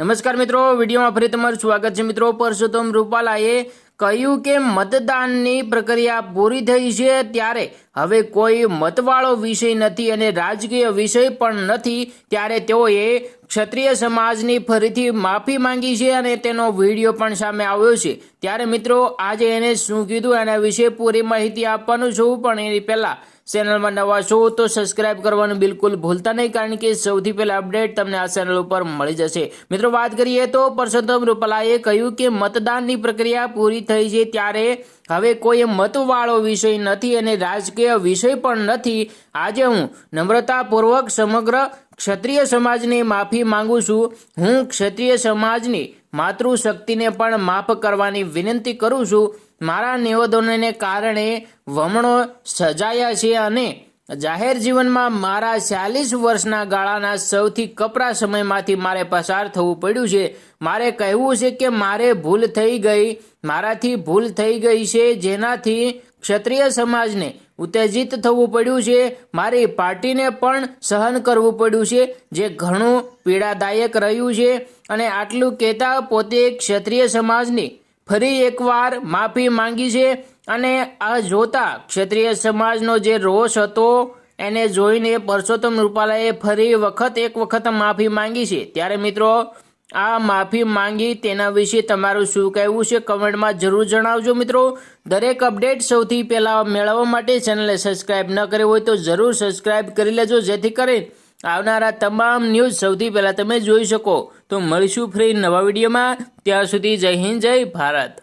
નમસ્કાર મિત્રો, વિડીયોમાં ફરી તમારું સ્વાગત છે મિત્રો. પરસોત્તમ રૂપાલાએ કહ્યું કે મતદાનની પ્રક્રિયા પૂરી થઈ છે ત્યારે હવે કોઈ મતવાળો વિષય નથી અને રાજકીય વિષય પણ નથી. ત્યારે તેઓએ ક્ષત્રિય સમાજની ફરીથી માફી માંગી છે અને તેનો વીડિયો પણ સામે આવ્યો છે. ત્યારે મિત્રો, આજે એને શું કીધું એના વિશે પૂરી માહિતી આપવાનું છું, પણ એની પહેલા ચેનલમાં નવા છો તો સબસ્ક્રાઇબ કરવાનું બિલકુલ ભૂલતા નહીં, કારણ કે સૌથી પહેલા અપડેટ તમને આ ચેનલ ઉપર મળી જશે. મિત્રો, વાત કરીએ તો પરસોત્તમ રૂપાલાએ કહ્યું કે મતદાનની પ્રક્રિયા પૂરી થઈ છે ત્યારે હવે કોઈ મતવાળો વિષય નથી અને રાજકીય વિષય પણ નથી, આજે હું નમ્રતાપૂર્વક સમગ્ર ક્ષત્રિય સમાજની માફી માંગુ છું. હું ક્ષત્રિય સમાજની માતૃશક્તિને પણ માફ કરવાની વિનંતી કરું છું. મારા નિવેદનોને કારણે વમણો સજાયા છે અને જાહેર જીવનમાં મારા ચાલીસ વર્ષના ગાળાના સૌથી કપરા સમયમાંથી મારે પસાર થવું પડ્યું છે. મારે કહેવું છે કે મારે ભૂલ થઈ ગઈ, મારાથી ભૂલ થઈ ગઈ છે, જેનાથી ક્ષત્રિય સમાજને ઉત્તેજિત થવું પડ્યું છે. મારી પાર્ટીને પણ સહન કરવું પડ્યું છે, જે ઘણું પીડાદાયક રહ્યું છે. અને આટલું કહેતા પોતે ક્ષત્રિય સમાજની ફરી એકવાર માફી માંગી છે. અને આ જોતા ક્ષત્રિય સમાજનો જે રોષ હતો, એને જોઈને પરસોત્તમ રૂપાલાએ ફરી વખત એક વખત માફી માંગી છે. ત્યારે મિત્રો, આ માફી માંગી તેના વિશે તમારું શું કહેવું છે કમેન્ટમાં જરૂર જણાવજો મિત્રો. દરેક અપડેટ સૌથી પહેલાં મેળવવા માટે ચેનલને સબસ્ક્રાઇબ ન કરી હોય તો જરૂર સબસ્ક્રાઇબ કરી લેજો, જેથી કરી આવનારા તમામ ન્યૂઝ સૌથી પહેલાં તમે જોઈ શકો. તો મળીશું ફ્રી નવા વિડીયોમાં. ત્યાં સુધી જય હિન્દ, જય ભારત.